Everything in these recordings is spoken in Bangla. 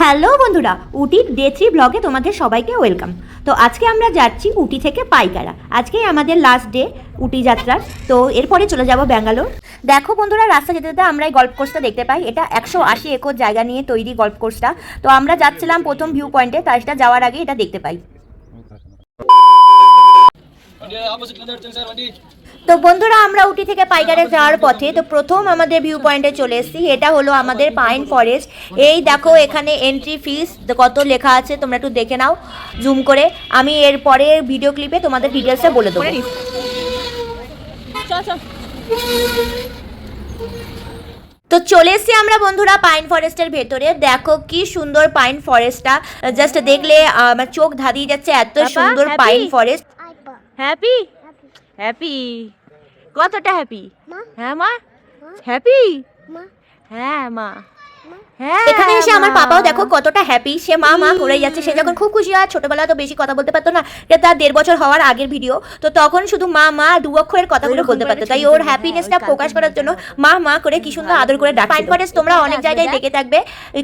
হ্যালো বন্ধুরা, উটির ডে থ্রি ব্লগে তোমাদের সবাইকে ওয়েলকাম। তো আজকে আমরা যাচ্ছি উটি থেকে পাইকারা। আজকেই আমাদের লাস্ট ডে উটি যাত্রার। তো এরপরে চলে যাব ব্যাঙ্গালোর। দেখো বন্ধুরা, রাস্তা যেতে যেতে আমরা এই গল্ফ কোর্সটা দেখতে পাই। এটা একশো আশি একর জায়গা নিয়ে তৈরি গল্ফ কোর্সটা তো আমরা যাচ্ছিলাম প্রথম ভিউ পয়েন্টে তাই সেটা যাওয়ার আগে এটা দেখতে পাই। তো বন্ধুরা আমরা উটি থেকে পাইকারে যাওয়ার পথে তো প্রথম আমাদের ভিউ পয়েন্টে চলে এসেছি। এটা হলো আমাদের পাইন ফরেস্ট এই দেখো এখানে এন্ট্রি ফিস কত লেখা আছে তোমরা একটু দেখে নাও। জুম করে। আমি এর পরে ভিডিও ক্লিপে তোমাদের ডিটেলসে বলে দেবো। তো চলে এসছি আমরা বন্ধুরা পাইন ফরেস্টের ভেতরে। দেখো কি সুন্দর পাইন ফরেস্টটা জাস্ট দেখলে আমার চোখ ধাঁধিয়ে যাচ্ছে এত সুন্দর পাইন ফরেস্ট হ্যাপি হ্যাপি কতটা হ্যাপি হ্যাঁ মা? হ্যাপি হ্যাঁ মা। এখানে এসে আমার। পাপাও দেখো কতটা হ্যাপি সে মা মা করে যাচ্ছে। সে যখন খুব খুশি হয় ছোটবেলা তো বেশি কথা বলতে পারতো না। এটা তার দেড় বছর হওয়ার আগের ভিডিও তো তখন শুধু মা মা দু অক্ষরের কথাগুলো বলতে পারতো। তাই ওর হ্যাপিনেসটা হ্যাঁ, প্রকাশ করার জন্য মা মা করে কি সুন্দর আদর করে ডাক পাইন ফরেস্ট তোমরা অনেক জায়গায় দেখে। থাকবে।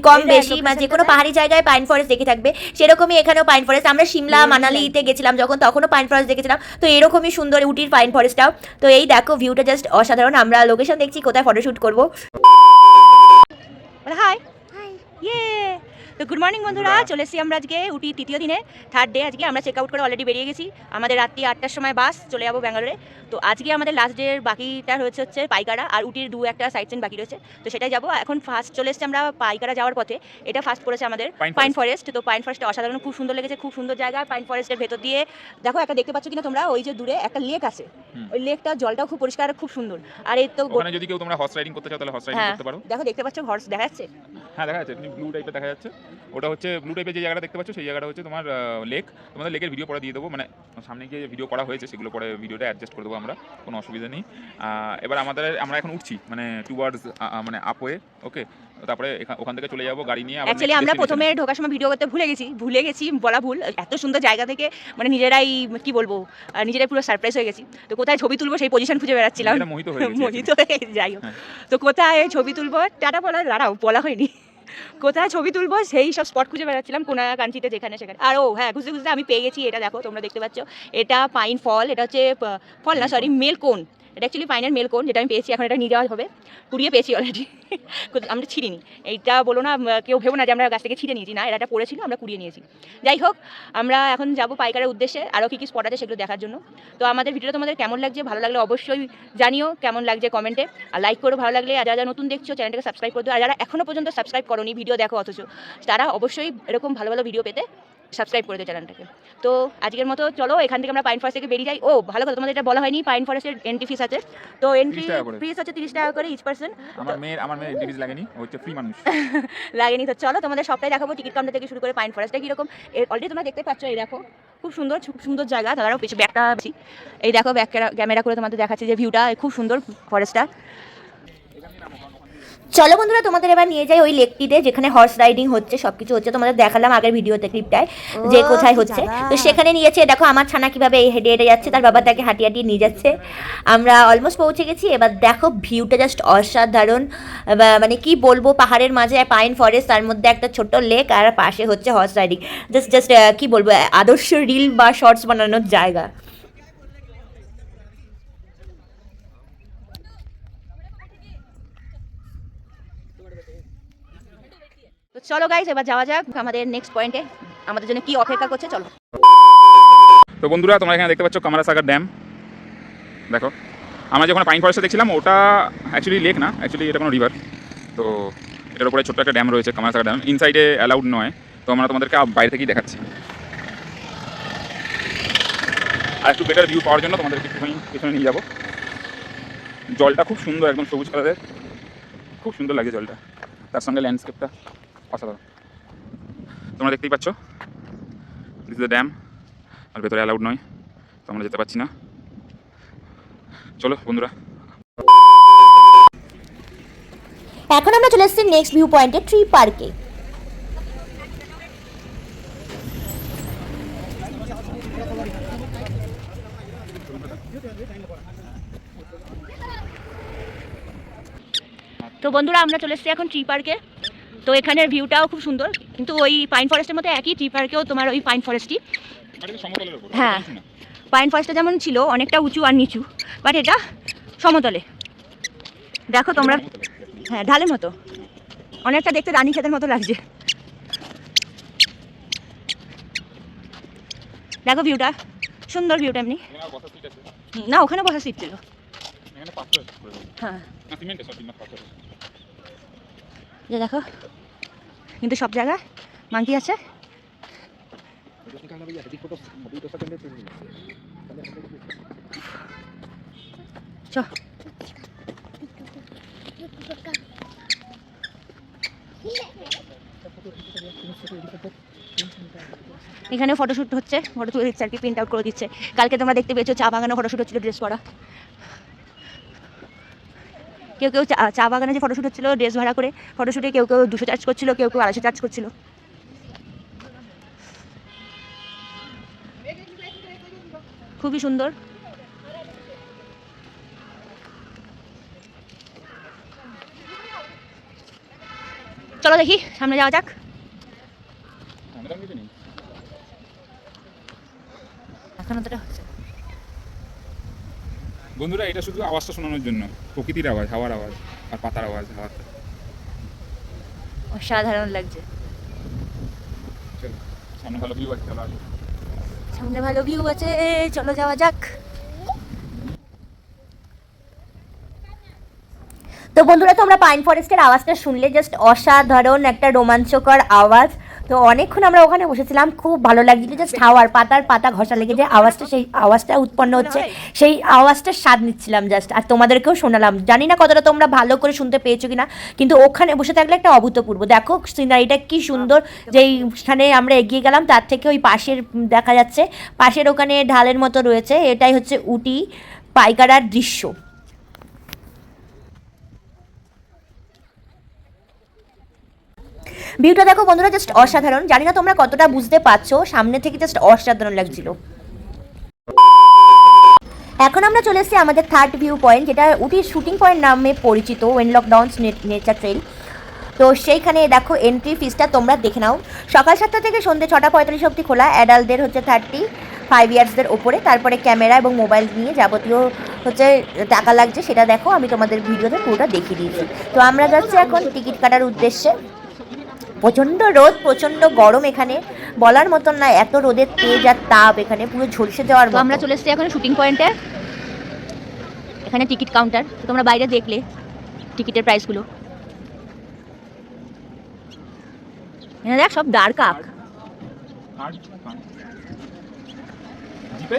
কম বেশি মানে যে কোনো পাহাড়ি জায়গায় পাইন ফরেস্ট দেখে থাকবে। সেরকমই এখানেও পাইন ফরেস্ট আমরা সিমলা মানালিতে গেছিলাম যখন তখনও পাইন ফরেস্ট দেখেছিলাম। তো এরকমই সুন্দর উটির পাইন ফরেস্টটাও তো এই দেখো ভিউটা জাস্ট অসাধারণ। আমরা লোকেশন দেখছি কোথায় ফটোশুট করব। হাই হাই ইয়ে তো গুড মর্নিং বন্ধুরা চলে এসেছি আমরা আজকে উটি তৃতীয় দিনে থার্ড ডে আজকে আমরা চেক আউট করে অলরেডি বেরিয়ে গেছি। আমাদের রাত্রি আটটার সময় বাস চলে যাব ব্যাঙ্গালোরে। তো আজকে আমাদের লাস্ট ডের বাকিটা রয়েছে হচ্ছে পাইকারা আর উটির দু একটা সাইড সিন বাকি রয়েছে। তো সেটাই যাব। এখন ফার্স্ট চলে এসেছি আমরা পাইকারা যাওয়ার পথে। এটা ফার্স্ট পড়েছে আমাদের পাইন ফরেস্ট তো পাইন ফরেস্টে অসাধারণ খুব সুন্দর লেগেছে খুব সুন্দর জায়গা। পাইন ফরেস্টের ভেতর দিয়ে দেখো একটা দেখতে পাচ্ছ কিনা তোমরা? ওই যে দূরে একটা লেক আছে। ওই লেকটা জলটাও খুব পরিষ্কার আর খুব সুন্দর। আর এই তো ওখানে যদি কেউ তোমরা হর্স রাইডিং করতে চাও তাহলে হর্স রাইডিং হ্যাঁ। করতে পারো। দেখো দেখতে পাচ্ছ হর্স দেখা যাচ্ছে? হ্যাঁ দেখা যাচ্ছে। ব্লু টাইপের দেখা যাচ্ছে। ওটা হচ্ছে ব্লু টাইপের যে জায়গাটা দেখতে পাচ্ছ সেই জায়গাটা হচ্ছে তোমার লেক তোমাদের লেকের ভিডিও পরে দিয়ে দেবো মানে সামনে গিয়ে ভিডিও করা হয়েছে সেগুলো পরে ভিডিওটা অ্যাডজাস্ট করে দেবো আমরা কোনো অসুবিধা নেই। এবার আমাদের আমরা এখন উঠছি মানে টুয়ার্ডস মানে আপওয়ে ওকে তারপরে ওখান থেকে চলে যাব গাড়ি নিয়ে অ্যাকচুয়ালি আমরা প্রথমে ঢোকার সময় ভিডিও করতে ভুলে গেছি ভুলে গেছি বলা ভুল এত সুন্দর জায়গা থেকে মানে নিজেরাই কি বলব নিজেরাই পুরো সারপ্রাইজ হয়ে গেছি। তো কোথায় ছবি তুলবো সেই পজিশন খুঁজে বেড়াচ্ছিলাম। মোহিত হয়ে যাই হোক। তো কোথায় ছবি তুলবো টাটা বলা দাঁড়াও বলা হয়নি। কোথায় ছবি তুলবো? সেই সব স্পট খুঁজে বেড়াচ্ছিলাম, কোনা, কাঞ্চিতে যেখানে সেখানে। আর ও হ্যাঁ খুঁজতে খুঁজতে আমি পেয়ে গেছি, এটা দেখো, তোমরা দেখতে পাচ্ছ। এটা পাইন ফল এটা হচ্ছে ফল না সরি মেল কোন এটা অ্যাকচুয়ালি পাইনের মেল কোন যেটা আমি পেয়েছি, এখন এটা নিয়ে যাওয়া হবে। কুড়িয়ে পেয়েছি অলরেডি আমরা ছিঁড়িনি। এইটা বলো না কেউ ভেবো না যে আমরা গাছ থেকে ছিঁড়ে নিয়েছি। না, এটা একটা পড়েছিল, আমরা কুড়িয়ে নিয়েছি। যাই হোক, আমরা এখন যাব পাইকারের উদ্দেশ্যে। আরও কী কী স্পট আছে সেগুলো দেখার জন্য। তো আমাদের ভিডিওটা তোমাদের কেমন লাগছে, ভালো লাগলে অবশ্যই জানিও, কেমন লাগছে কমেন্টে আর লাইক করো, ভালো লাগলে, আর যারা যারা নতুন দেখছ চ্যানেলটাকে সাবস্ক্রাইব করে দিও। আর যারা এখনও পর্যন্ত সাবস্ক্রাইব করোনি ভিডিও দেখো অথচ। তারা অবশ্যই এরকম ভালো ভালো ভিডিও পেতে সাবস্ক্রাইব করে দিও চ্যানেলটাকে তো আজকের মতো চলো এখান থেকে আমরা পাইন ফরেস্ট থেকে বেরিয়ে যাই। ও ভালো কথা তোমাদের এটা বলা হয়নি পাইন ফরেস্টের এন্ট্রি ফিস আছে। তো এন্ট্রি 30 ফিস হচ্ছে তিরিশ টাকা করে ইচ পার্সন আমার মেয়ের আমার মেয়ের ডিভিজ লাগেনি ও হচ্ছে ফ্রি মানুষ। লাগেনি। তো চলো তোমাদের সবটাই দেখাবো টিকিট কাউন্টার থেকে শুরু করে পাইন ফরেস্টটা কীরকম। অলরেডি তোমরা দেখতে পাচ্ছ এই দেখো খুব সুন্দর খুব সুন্দর জায়গা। তারাও পিছু ব্যাকটা বেশি এই দেখো ব্যাক ক্যামেরা করে তোমাদের দেখাচ্ছি যে ভিউটা খুব সুন্দর ফরেস্টটা চলো বন্ধুরা তোমাদের এবার নিয়ে যাই ওই লেকটিতে যেখানে হর্স রাইডিং হচ্ছে সবকিছু হচ্ছে। তোমাদের দেখালাম আগের ভিডিওতে ক্লিপটায় যে কোথায় হচ্ছে। তো সেখানে নিয়েছে দেখো আমার ছানা কীভাবে এই হেঁটে হেঁটে যাচ্ছে তার বাবা তাকে হাঁটিয়ে হাঁটিয়ে নিয়ে যাচ্ছে। আমরা অলমোস্ট পৌঁছে গেছি এবার দেখো ভিউটা জাস্ট অসাধারণ। মানে কি বলব পাহাড়ের মাঝে পাইন ফরেস্ট তার মধ্যে একটা ছোট্ট লেক আর পাশে হচ্ছে হর্স রাইডিং জাস্ট জাস্ট কি বলব আদর্শ রিল বা শর্টস বানানোর জায়গা। চলো গাইজ এবার যাওয়া যাক আমাদের নেক্সট পয়েন্টে আমাদের জন্য কি অপেক্ষা করছে, চলো। তো বন্ধুরা, তোমরা এখানে দেখতে পাচ্ছ কামারা সাগর ড্যাম দেখো, আমরা যখন পাইন ফরেস্টে দেখছিলাম, ওটা অ্যাকচুয়ালি লেক না অ্যাকচুয়ালি এটা কোনো রিভার তো এটার উপরে ছোট্ট একটা ড্যাম রয়েছে, কামারা সাগর ড্যাম ইনসাইডে অ্যালাউড নয়, তো আমরা তোমাদেরকে বাইরে থেকেই দেখাচ্ছি। আর একটু বেটার ভিউ পাওয়ার জন্য তোমাদেরকে একটুখানি পেছনে নিয়ে যাব। জলটা খুব সুন্দর, একদম সবুজ কালারের খুব সুন্দর লাগে জলটা, তার সঙ্গে ল্যান্ডস্কেপটা অসাধারণ। তোমরা দেখতেই পাচ্ছ? দিস দ্য ড্যাম আর ভেতরে অ্যালাউড নয় তো আমরা যেতে পারছি না। চলো বন্ধুরা। এখন আমরা চলে এসেছি নেক্সট ভিউ পয়েন্টে ট্রি পার্কে তো বন্ধুরা আমরা চলে এসেছি এখন ট্রি পার্কে তো এখানের ভিউটাও খুব সুন্দর কিন্তু ওই পাইন ফরেস্টের মধ্যে একই টি পার্কেও তোমার ওই পাইন ফরেস্টই হ্যাঁ। পাইন ফরেস্টটা যেমন ছিল অনেকটা উঁচু আর নিচু বাট এটা সমতলে। দেখো তোমরা হ্যাঁ ঢালের মতো। অনেকটা দেখতে রানী খেতের মতো লাগছে। দেখো ভিউটা সুন্দর ভিউটা এমনি। না ওখানে বসা সিট ছিল। হ্যাঁ না সিমেন্ট সব না পাথর আছে। যে দেখো, কিন্তু সব জায়গায় মাংকি আছে। এখানে ফটোশ্যুট হচ্ছে ফটো তুলে দিচ্ছে আর কি প্রিন্ট আউট করে দিচ্ছে। কালকে তোমরা দেখতে পেয়েছ, চা বাগানে ফটোশ্যুট হচ্ছিল ড্রেস পরা। কেউ কেউ চা চা বাগানে যে ফটোশ্যুট হচ্ছিল ড্রেস ভাড়া করে ফটোশ্যুটে কেউ কেউ দুশো চার্জ করছিল কেউ কেউ আড়াইশো চার্জ করছিল। খুবই সুন্দর। চলো দেখি সামনে যাওয়া যাক। এখন বন্ধুরা এটা শুধু আওয়াজটা শোনানোর জন্য। প্রকৃতির আওয়াজ হাওয়ার আওয়াজ আর পাতার আওয়াজ হাওয়ার। অসাধারণ লাগছে। সামনে ভালো ভিউ আছে চলো সামনে ভালো ভিউ আছে চলো যাওয়া যাক। তো বন্ধুরা তোমরা পাইন ফরেস্টের আওয়াজটা শুনলে জাস্ট অসাধারণ একটা রোমাঞ্চকর আওয়াজ। তো অনেকক্ষণ আমরা ওখানে বসেছিলাম খুব ভালো লাগছিল জাস্ট হাওয়ার পাতার পাতা ঘষা লেগে যে আওয়াজটা সেই আওয়াজটা উৎপন্ন হচ্ছে সেই আওয়াজটার স্বাদ নিচ্ছিলাম জাস্ট আর তোমাদেরকেও শোনালাম। জানি না কতটা তোমরা ভালো করে শুনতে পেয়েছ কিনা কিন্তু ওখানে বসে থাকলে একটা অভূতপূর্ব। দেখো সিনারিটা কি সুন্দর যেইখানে আমরা এগিয়ে গেলাম তার থেকে ওই পাশের দেখা যাচ্ছে পাশের ওখানে ঢালের মতো রয়েছে এটাই হচ্ছে উটি পাইকারার দৃশ্য। ভিউটা দেখো বন্ধুরা জাস্ট অসাধারণ। জানি না তোমরা কতটা বুঝতে পারছ, সামনে থেকে জাস্ট অসাধারণ লাগছিল। এখন আমরা চলে এসেছি আমাদের থার্ড ভিউ পয়েন্ট যেটা উটি শুটিং পয়েন্ট নামে পরিচিত ওয়েনলক ডাউন্স নেচার ট্রেল তো সেইখানে দেখো এন্ট্রি ফিসটা তোমরা দেখে নাও। সকাল সাতটা থেকে সন্ধ্যে ছটা পঁয়তাল্লিশ অবধি খোলা অ্যাডাল্টদের হচ্ছে থার্টি ফাইভ ইয়ার্সদের ওপরে। তারপরে ক্যামেরা এবং মোবাইল নিয়ে যাবতীয় হচ্ছে টাকা লাগছে, সেটা দেখো, আমি তোমাদের ভিডিওতে পুরোটা দেখিয়ে দিয়েছি। তো আমরা যাচ্ছি এখন টিকিট কাটার উদ্দেশ্যে। প্রচণ্ড রোদ প্রচণ্ড গরম এখানে বলার মতন না এত রোদের তেজ আর তাপ এখানে পুরো ঝলসে যাওয়ার তো আমরা চলে এসেছি এখন শুটিং পয়েন্টে এখানে টিকিট কাউন্টার তো তোমরা বাইরে দেখলে টিকিটের প্রাইসগুলো এখানে দেখ সব ডার্ক আর। জিপে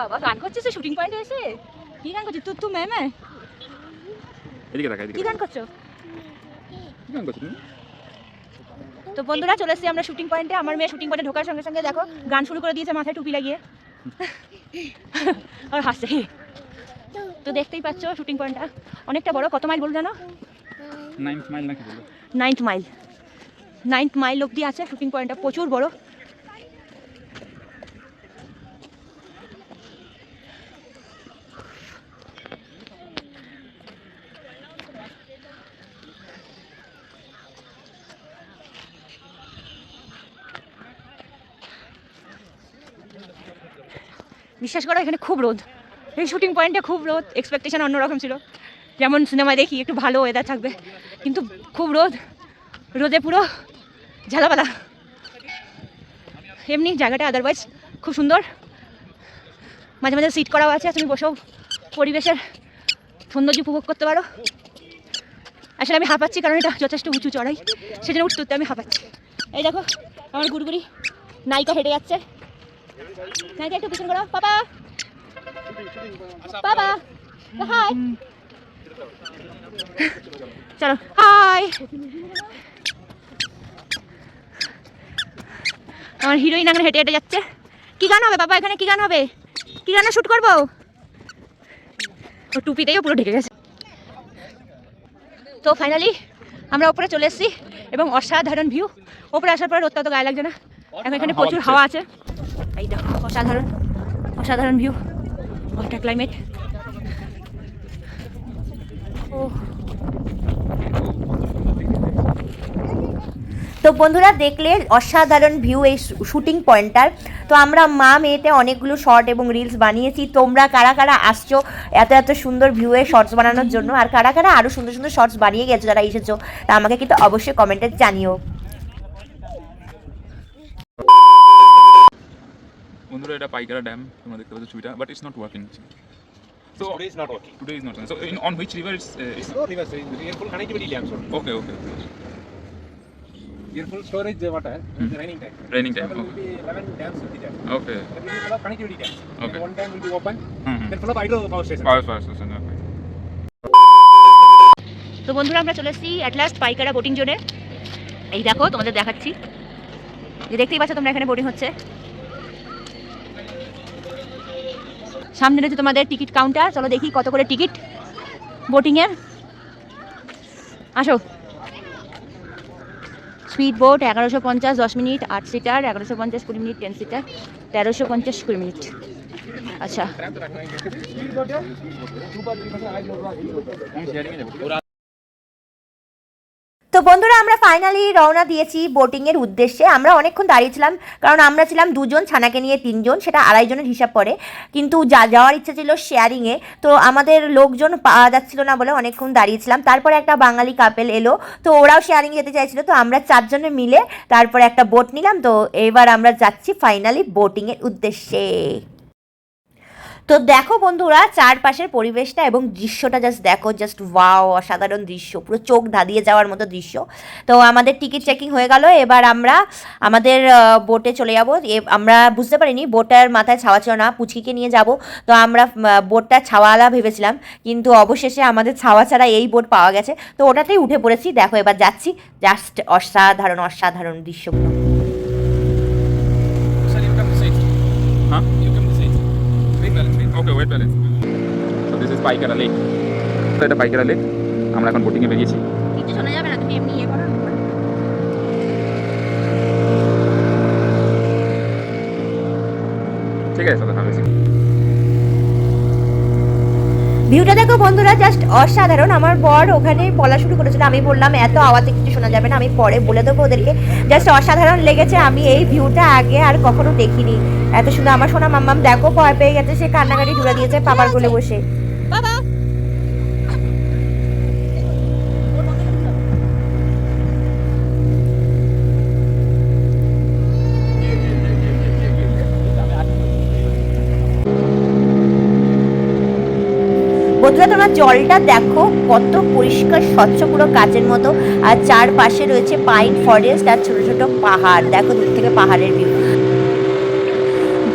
বাবা গান করছিস শুটিং পয়েন্টে এসে কি গান করছিস? তু তু ম্যাম এদিকে দেখা এদিকে কি গান করছ? কি গান করছ তুমি? তো বন্ধুরা চলে এসেছি আমরা শুটিং পয়েন্টে আমার মেয়ে শুটিং পয়েন্টে ঢোকার সঙ্গে সঙ্গে দেখো গান শুরু করে দিয়েছে মাথায় টুপি লাগিয়ে। আর হাসছে তো দেখতেই পাচ্ছ শুটিং পয়েন্টটা অনেকটা বড় কত মাইল বল জানো? নাইন্থ মাইল নাকি নাইন্থ মাইল নাইন্থ মাইল অবধি আছে শুটিং পয়েন্টটা প্রচুর বড়। বিশ্বাস করো এখানে খুব রোদ। এই শুটিং পয়েন্টে খুব রোদ এক্সপেকটেশন অন্যরকম ছিল। যেমন সিনেমায় দেখি, একটু ভালো ওয়েদার থাকবে, কিন্তু খুব রোদ। রোদে পুরো ঝালাপালা। এমনি জায়গাটা আদারওয়াইজ খুব সুন্দর। মাঝে মাঝে সিট করাও আছে, তুমি বসেও পরিবেশের সৌন্দর্য উপভোগ করতে পারো। আসলে আমি হাঁপাচ্ছি কারণ এটা যথেষ্ট উঁচু চড়াই, সেজন্য উঠতে উঠতে আমি হাঁপাচ্ছি। এই দেখো, আমার গুড়গুড়ি নায়িকা হেঁটে যাচ্ছে। নায়িকা একটু পিছন করো পাপা বাবা হাই চলো হাই আমার হিরোইন এখন হেঁটে হেঁটে যাচ্ছে। কি গান হবে বাবা এখানে কি গান হবে? কি গানে শুট করব? ও টুপিতেও পুরো ঢেকে গেছে। তো ফাইনালি আমরা উপরে চলে এসেছি এবং অসাধারণ ভিউ ওপরে আসার পর রোদটা তো গায়ে লাগছে না। এখন এখানে প্রচুর হাওয়া আছে। অসাধারণ অসাধারণ ভিউ ওয়াটার ক্লাইমেট ও তো বন্ধুরা, দেখলে অসাধারণ ভিউ এই শুটিং পয়েন্টটার তো আমরা মা মেয়েতে অনেকগুলো শর্ট এবং রিলস বানিয়েছি। তোমরা কারা কারা আসছো এত এত সুন্দর ভিউয়ে শর্টস বানানোর জন্য? আর কারা কারা আরও সুন্দর সুন্দর শর্টস বানিয়ে গেছো, যারা এসেছ, তা আমাকে কিন্তু অবশ্যই কমেন্টে জানিও। বন্ধুরা এটা পাইকারা ড্যাম তোমরা দেখতে পাচ্ছ ছবিটা but it's not working so today is not working so on which river it's it's no river it's full connectivity dam so okay okay তো বন্ধুরা আমরা চলে এসেছি অ্যাট লাস্ট পাইকারা বোটিং জোনে এই দেখো তোমাদের দেখাচ্ছি। যে দেখতেই পাচ্ছ তোমরা এখানে বোটিং হচ্ছে। সামনে রয়েছে তোমাদের টিকিট কাউন্টার চলো দেখি কত করে টিকিট বোটিংয়ের আসো। স্পিড বোট এগারোশো পঞ্চাশ, দশ মিনিট, আট সিটার এগারোশো পঞ্চাশ, কুড়ি মিনিট টেন সিটার তেরোশো পঞ্চাশ, কুড়ি মিনিট। আচ্ছা। তো বন্ধুরা, আমরা ফাইনালি রওনা দিয়েছি বোটিংয়ের উদ্দেশ্যে। আমরা অনেকক্ষণ দাঁড়িয়েছিলাম কারণ আমরা ছিলাম দুজন, ছানাকে নিয়ে তিনজন, সেটা আড়াইজনের হিসাব পড়ে। কিন্তু যা, যাওয়ার ইচ্ছা ছিল শেয়ারিংয়ে তো আমাদের লোকজন পাওয়া যাচ্ছিল না বলে অনেকক্ষণ দাঁড়িয়েছিলাম তারপরে একটা বাঙালি কাপেল এলো, তো ওরাও শেয়ারিং যেতে চাইছিল। তো আমরা চারজনে মিলে তারপরে একটা বোট নিলাম। তো এবার আমরা যাচ্ছি ফাইনালি বোটিংয়ের উদ্দেশ্যে। তো দেখো বন্ধুরা, চারপাশের পরিবেশটা এবং দৃশ্যটা জাস্ট দেখো জাস্ট ওয়াও অসাধারণ দৃশ্য, পুরো চোখ ধাঁধিয়ে যাওয়ার মতো দৃশ্য। তো আমাদের টিকিট চেকিং হয়ে গেল, এবার আমরা আমাদের বোটে চলে যাব। আমরা বুঝতে পারিনি বোটার মাথায় ছাওয়া ছিল না, পুচকিকে নিয়ে যাব। তো আমরা বোটটা ছাওয়ালা ভেবেছিলাম, কিন্তু অবশেষে আমাদের ছাওয়া ছাড়া এই বোট পাওয়া গেছে। তো ওটাতেই উঠে পড়েছি, দেখো এবার যাচ্ছি জাস্ট অসাধারণ অসাধারণ দৃশ্যগুলো। Wait balance so this is Pykara lake তো এটা পাইকারা লেক আমরা এখন বোটিংয়ে বেরিয়েছি। কিছু শোনা যাবে না তুমি এমনি ইয়ে করো ঠিক আছে দাদা ভিউটা দেখো বন্ধুরা জাস্ট অসাধারণ। আমার বর ওখানে বলা শুরু করেছিল, আমি বললাম, এত আওয়াজে কিছু শোনা যাবে না, আমি পরে বলে দেবো ওদেরকে। জাস্ট অসাধারণ লেগেছে, আমি এই ভিউটা আগে আর কখনো দেখিনি। এত সুন্দর, আমার সোনা মাম্মাম দেখো, ভয় পেয়ে গেছে, সে কান্নাকাটি জুড়ে দিয়েছে, পাপার কোলে বসে। বন্ধুরা তোমরা জলটা দেখো কত পরিষ্কার স্বচ্ছ পুরো কাচের মতো। আর চারপাশে রয়েছে পাইন ফরেস্ট আর ছোট ছোট পাহাড়। দেখো দূর থেকে পাহাড়ের ভিউ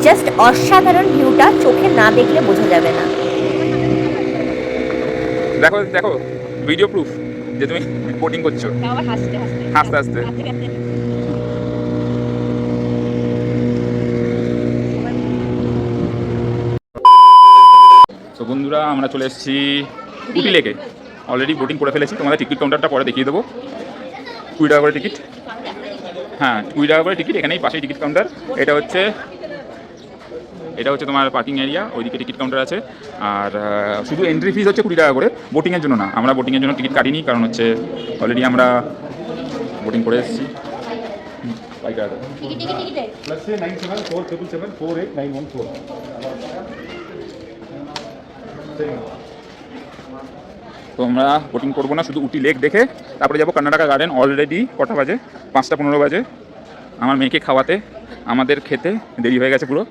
জাস্ট অসাধারণ ভিউটা চোখে না দেখলে বোঝা যাবে না। দেখো দেখো ভিডিও প্রুফ যে তুমি বোটিং করছ। হাসতে। হাসতে হাসতে হাসতে। হাসতে হাসতে তো বন্ধুরা আমরা চলে এসেছি উটি লেকে। অলরেডি বোটিং করে ফেলেছি তোমাদের টিকিট কাউন্টারটা পরে দেখিয়ে দেবো। কুড়ি টাকা করে টিকিট হ্যাঁ কুড়ি টাকা করে টিকিট এখানেই পাশেই টিকিট কাউন্টার এটা হচ্ছে এটা হচ্ছে তোমার পার্কিং এরিয়া ওইদিকে টিকিট কাউন্টার আছে। আর শুধু এন্ট্রি ফিস হচ্ছে কুড়ি টাকা করে বোটিংয়ের জন্য না। আমরা বোটিংয়ের জন্য টিকিট কাটিনি কারণ হচ্ছে অলরেডি আমরা বোটিং করে এসেছি। হুম, পাইকার Plus say nine seven four triple seven four eight nine one four. তো আমরা বোটিং করব না, শুধু উটি লেক দেখে তারপরে যাব কর্ণাটকা গার্ডেন অলরেডি কটা বাজে? পাঁচটা পনেরো বাজে। আমার মেয়েকে খাওয়াতে, আমাদের খেতে দেরি হয়ে গেছে পুরো।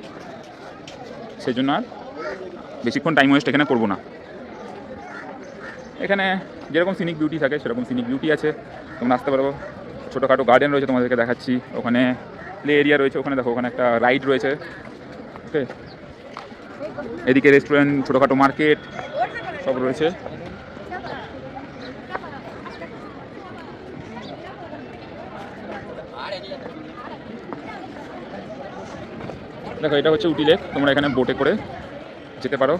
সেই জন্য আর বেশিক্ষণ টাইম ওয়েস্ট এখানে করব না। এখানে যেরকম সিনিক বিউটি থাকে, সেরকম সিনিক বিউটি আছে। তোমরা আসতে পারো। ছোটোখাটো গার্ডেন রয়েছে তোমাদেরকে দেখাচ্ছি। ওখানে প্লে এরিয়া রয়েছে। ওখানে দেখো, ওখানে একটা রাইড রয়েছে। ওকে এদিকে রেস্টুরেন্ট ছোটোখাটো মার্কেট সব রয়েছে। দেখো, এটা হচ্ছে উটি লেক তোমরা এখানে বোটে করে যেতে পারো।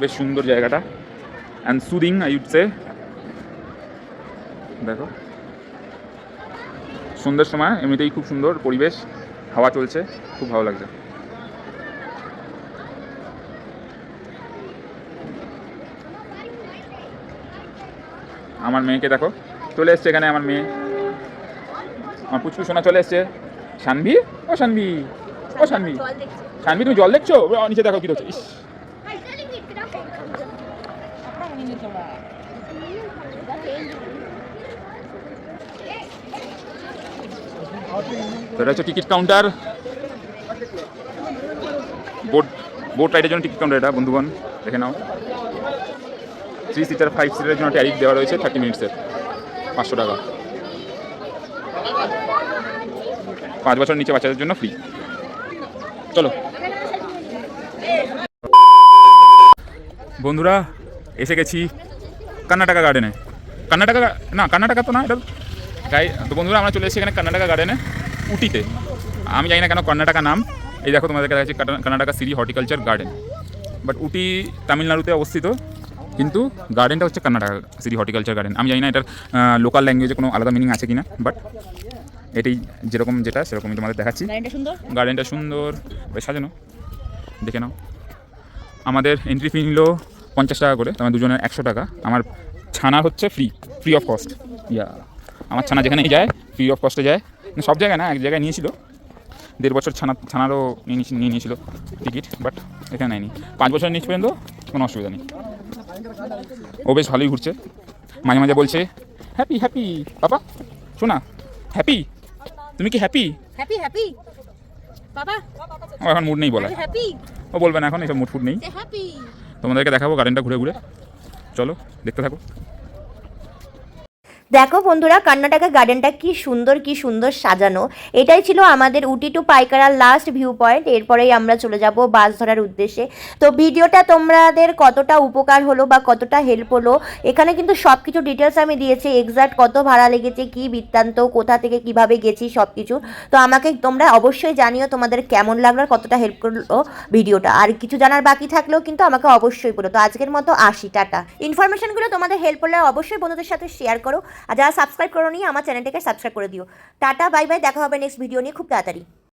বেশ সুন্দর জায়গাটা। And soothing I would say দেখো। সন্ধ্যের সময় এমনিতেই খুব সুন্দর পরিবেশ, হাওয়া চলছে, খুব ভালো লাগছে। আমার মেয়েকে দেখো। চলে এসছে এখানে আমার মেয়ে। আমার পুচকু সোনা চলে এসছে। শানভি? ও শানভি। ও শানভি। শানভি, তুমি জল দেখছ? নিচে দেখো কি হচ্ছে ইস। এটা হচ্ছে টিকিট কাউন্টার। বোট বোট রাইডের জন্য টিকিট কাউন্টার এটা, বন্ধুগণ। দেখে নাও। থ্রি সিটার ফাইভ সিটারের জন্য ট্যারিফ দেওয়া রয়েছে থার্টি মিনিটসের পাঁচশো টাকা। পাঁচ বছর নিচে বাচ্চাদের জন্য ফ্রি চলো। বন্ধুরা, এসে গেছি কর্ণাটকা গার্ডেনে কর্ণাটকা না কর্ণাটকা তো না, এটা গাই, তো বন্ধুরা, আমরা চলে এসেছি এখানে কর্ণাটকা গার্ডেনে উটিতে। আমি জানি না কেন কর্ণাটকা নাম। এই দেখো তোমাদেরকে দেখাচ্ছি Karnataka Siri horticulture garden but Ooty তামিলনাড়ুতে অবস্থিত। কিন্তু গার্ডেনটা হচ্ছে কর্ণাটকা সিটি হর্টিকালচার গার্ডেন আমি জানি না এটার লোকাল ল্যাঙ্গুয়েজে কোনো আলাদা মিনিং আছে কিনা বাট এটাই যেরকম যেটা সেরকমই তোমাদের দেখাচ্ছি। গার্ডেনটা সুন্দর? বেশ সাজানো। দেখে নাও। আমাদের এন্ট্রি ফি নিল পঞ্চাশ টাকা করে তোমার দুজনের একশো টাকা। আমার ছানা হচ্ছে free free of cost yeah আমার ছানা যেখানেই যায় ফ্রি অফ কস্টে যায়। সব জায়গায় না এক জায়গায় নিয়েছিল। দেড় বছর ছানা ছানারও নিয়ে নিয়েছিল টিকিট বাট এখানে নেয়নি। পাঁচ বছর নিচ পর্যন্ত কোনো অসুবিধা নেই। ও বেশ ভালোই ঘুরছে। মাঝে মাঝে বলছে হ্যাপি হ্যাপি বাবা শোনা হ্যাপি তুমি কি হ্যাপি হ্যাপি হ্যাপি বাবা। ও এখন মুড নেই বলে হ্যাপি ও বলবে না এখন এসব মুড ফুড নেই হ্যাপি তোমাদেরকে দেখাবো গার্ডেনটা ঘুরে ঘুরে। চলো দেখতে থাকো। দেখো বন্ধুরা কর্ণাটকা গার্ডেনটা কি সুন্দর কি সুন্দর সাজানো। এটাই ছিল আমাদের উটি টু পাইকারার লাস্ট ভিউ পয়েন্ট এরপরেই আমরা চলে যাব বাস ধরার উদ্দেশ্যে। তো ভিডিওটা তোমাদের কতটা উপকার হলো বা কতটা হেল্প হলো, এখানে কিন্তু সব কিছু ডিটেলস আমি দিয়েছি এক্সাক্ট কত ভাড়া লেগেছে, কি বৃত্তান্ত, কোথা থেকে কীভাবে গেছি সব কিছু তো আমাকে তোমরা অবশ্যই জানিও তোমাদের কেমন লাগল আর কতটা হেল্প করল ভিডিওটা। আর কিছু জানার বাকি থাকলেও কিন্তু আমাকে অবশ্যই বলো। তো আজকের মতো আসি, টাটা। ইনফরমেশনগুলো তোমাদের হেল্প হলে অবশ্যই বন্ধুদের সাথে শেয়ার করো। আর যারা সাবস্ক্রাইব করো নি আমার চ্যানেলটাকে সাবস্ক্রাইব করে দিও। টাটা বাই বাই দেখা হবে নেক্সট ভিডিও নিয়ে খুব তাড়াতাড়ি।